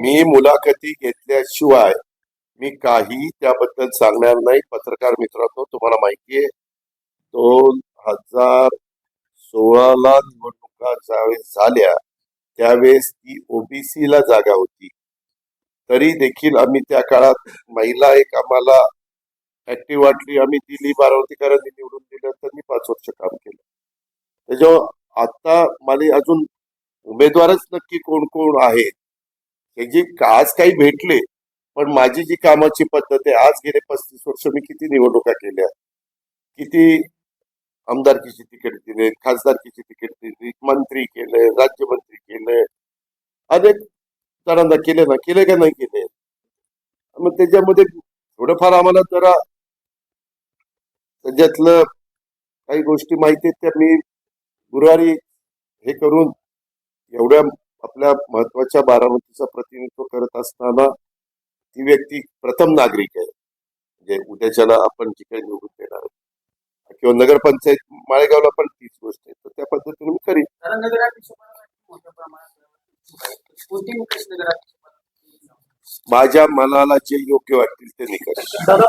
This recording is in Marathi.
मी मुलाखती घेतल्याशिवाय मी काही त्याबद्दल सांगणार नाही. पत्रकार मित्रांनो तुम्हाला माहिती आहे दोन हजार सोळाला निवडणुका ज्यावेळेस झाल्या त्यावेळेस ती ओबीसी ला जागा होती. तरी देखील आम्ही त्या काळात महिला एक आम्हाला ऍक्टिव्ह वाटली. आम्ही दिली बारावतीकरांनी निवडून दिलं तर मी पाच वर्ष काम केलं. त्याच्यावर आता मला अजून उमेदवारच नक्की कोण कोण आहे? हे जी आज काही भेटले पण माझी जी कामाची पद्धत आहे आज गेले पस्तीस वर्ष मी किती निवडणुका केल्या? किती आमदारकीची तिकीट दिले खासदारकीची तिकीट दिली मंत्री केले राज्यमंत्री केले अनेक जणांना केले ना केले का नाही केले? मग त्याच्यामध्ये थोडंफार आम्हाला जरा त्याच्यातलं काही गोष्टी माहिती आहेत त्या मी गुरुवारी हे करून एवढ्या आपल्या महत्त्वाच्या बारामतीचं प्रतिनिधित्व करत असताना ती व्यक्ती प्रथम नागरिक आहे. म्हणजे उद्याच्याला आपण जी काही निवडून देणार किंवा नगरपंचायत माळेगावला पण तीच गोष्ट आहे. तर त्या पद्धतीने मी करीन. माझ्या मनाला जे योग्य वाटतील ते मी करेन. दादा